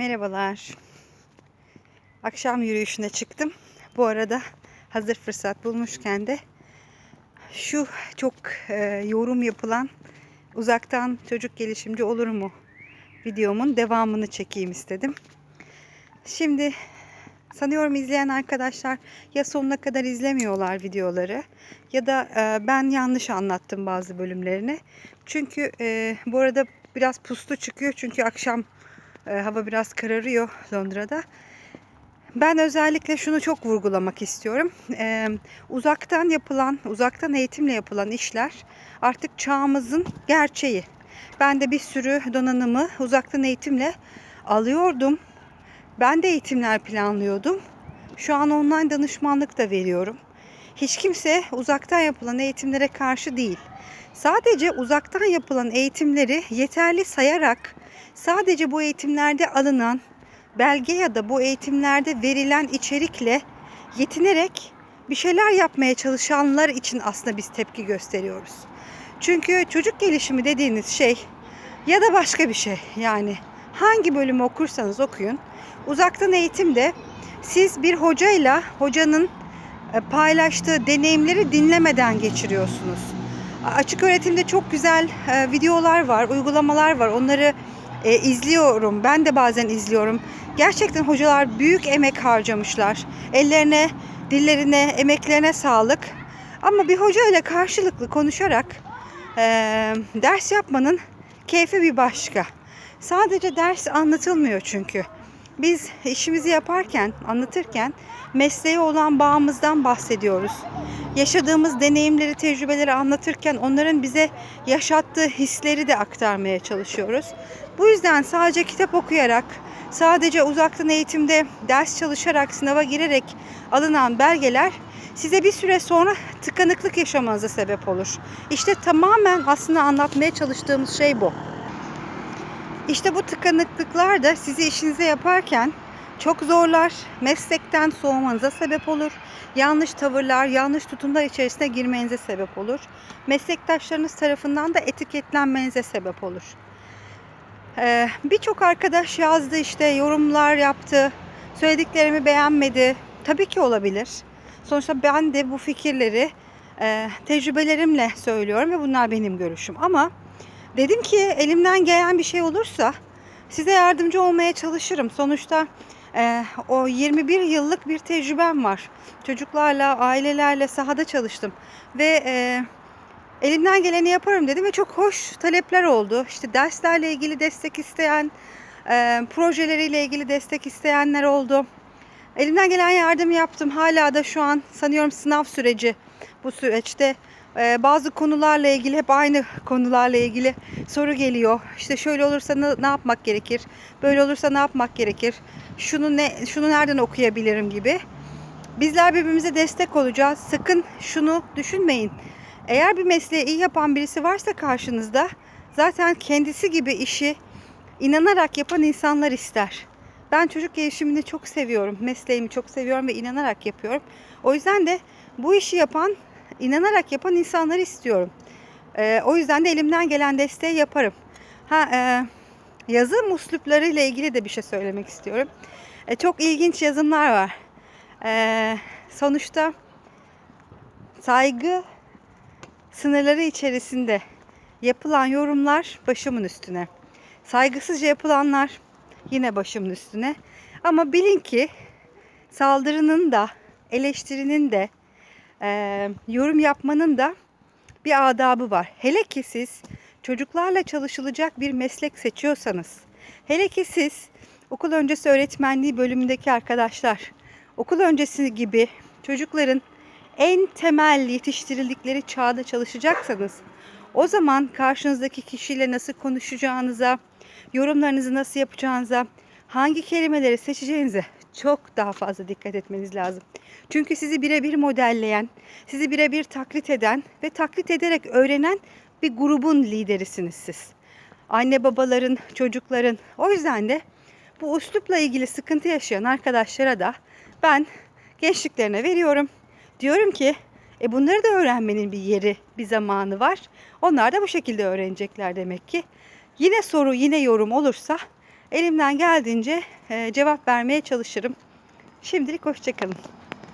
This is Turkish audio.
Merhabalar. Akşam yürüyüşüne çıktım. Bu arada hazır fırsat bulmuşken de şu çok e, yorum yapılan uzaktan çocuk gelişimci olur mu videomun devamını çekeyim istedim. Şimdi sanıyorum izleyen arkadaşlar ya sonuna kadar izlemiyorlar videoları ya da e, ben yanlış anlattım bazı bölümlerini. Çünkü e, bu arada biraz puslu çıkıyor çünkü akşam e, hava biraz kararıyor Londra'da. Ben özellikle şunu çok vurgulamak istiyorum. Ee, uzaktan yapılan, uzaktan eğitimle yapılan işler artık çağımızın gerçeği. Ben de bir sürü donanımı uzaktan eğitimle alıyordum. Ben de eğitimler planlıyordum. Şu an online danışmanlık da veriyorum. Hiç kimse uzaktan yapılan eğitimlere karşı değil. Sadece uzaktan yapılan eğitimleri yeterli sayarak sadece bu eğitimlerde alınan belge ya da bu eğitimlerde verilen içerikle yetinerek bir şeyler yapmaya çalışanlar için aslında biz tepki gösteriyoruz. Çünkü çocuk gelişimi dediğiniz şey ya da başka bir şey yani hangi bölümü okursanız okuyun uzaktan eğitimde siz bir hocayla hocanın paylaştığı deneyimleri dinlemeden geçiriyorsunuz. Açık öğretimde çok güzel e, videolar var, uygulamalar var. Onları e, izliyorum. Ben de bazen izliyorum. Gerçekten hocalar büyük emek harcamışlar. Ellerine, dillerine, emeklerine sağlık. Ama bir hoca ile karşılıklı konuşarak e, ders yapmanın keyfi bir başka. Sadece ders anlatılmıyor çünkü. Biz işimizi yaparken, anlatırken mesleğe olan bağımızdan bahsediyoruz. Yaşadığımız deneyimleri, tecrübeleri anlatırken onların bize yaşattığı hisleri de aktarmaya çalışıyoruz. Bu yüzden sadece kitap okuyarak, sadece uzaktan eğitimde ders çalışarak, sınava girerek alınan belgeler size bir süre sonra tıkanıklık yaşamanıza sebep olur. İşte tamamen aslında anlatmaya çalıştığımız şey bu. İşte bu tıkanıklıklar da sizi işinize yaparken çok zorlar, meslekten soğumanıza sebep olur. Yanlış tavırlar, yanlış tutumlar içerisine girmenize sebep olur. Meslektaşlarınız tarafından da etiketlenmenize sebep olur. Ee, Birçok arkadaş yazdı işte yorumlar yaptı. Söylediklerimi beğenmedi. Tabii ki olabilir. Sonuçta ben de bu fikirleri e, tecrübelerimle söylüyorum ve bunlar benim görüşüm. Ama dedim ki elimden gelen bir şey olursa size yardımcı olmaya çalışırım. Sonuçta e, o 21 yıllık bir tecrübem var. Çocuklarla, ailelerle sahada çalıştım ve e, elimden geleni yaparım dedim ve çok hoş talepler oldu. İşte derslerle ilgili destek isteyen, e, projeleriyle ilgili destek isteyenler oldu. Elimden gelen yardım yaptım. Hala da şu an sanıyorum sınav süreci bu süreçte bazı konularla ilgili hep aynı konularla ilgili soru geliyor. İşte şöyle olursa ne, ne yapmak gerekir? Böyle olursa ne yapmak gerekir? Şunu ne şunu nereden okuyabilirim gibi. Bizler birbirimize destek olacağız. Sakın şunu düşünmeyin. Eğer bir mesleği iyi yapan birisi varsa karşınızda zaten kendisi gibi işi inanarak yapan insanlar ister. Ben çocuk gelişimini çok seviyorum. Mesleğimi çok seviyorum ve inanarak yapıyorum. O yüzden de bu işi yapan, inanarak yapan insanları istiyorum. Ee, o yüzden de elimden gelen desteği yaparım. Ha, e, yazı muslupları ile ilgili de bir şey söylemek istiyorum. E, çok ilginç yazımlar var. E, sonuçta saygı sınırları içerisinde yapılan yorumlar başımın üstüne. Saygısızca yapılanlar yine başımın üstüne. Ama bilin ki saldırının da eleştirinin de e, yorum yapmanın da bir adabı var. Hele ki siz çocuklarla çalışılacak bir meslek seçiyorsanız, hele ki siz okul öncesi öğretmenliği bölümündeki arkadaşlar, okul öncesi gibi çocukların en temel yetiştirildikleri çağda çalışacaksanız, o zaman karşınızdaki kişiyle nasıl konuşacağınıza, yorumlarınızı nasıl yapacağınıza, hangi kelimeleri seçeceğinize çok daha fazla dikkat etmeniz lazım. Çünkü sizi birebir modelleyen, sizi birebir taklit eden ve taklit ederek öğrenen bir grubun liderisiniz siz. Anne babaların, çocukların. O yüzden de bu üslupla ilgili sıkıntı yaşayan arkadaşlara da ben gençliklerine veriyorum. Diyorum ki e bunları da öğrenmenin bir yeri, bir zamanı var. Onlar da bu şekilde öğrenecekler demek ki. Yine soru, yine yorum olursa Elimden geldiğince e, cevap vermeye çalışırım. Şimdilik hoşçakalın.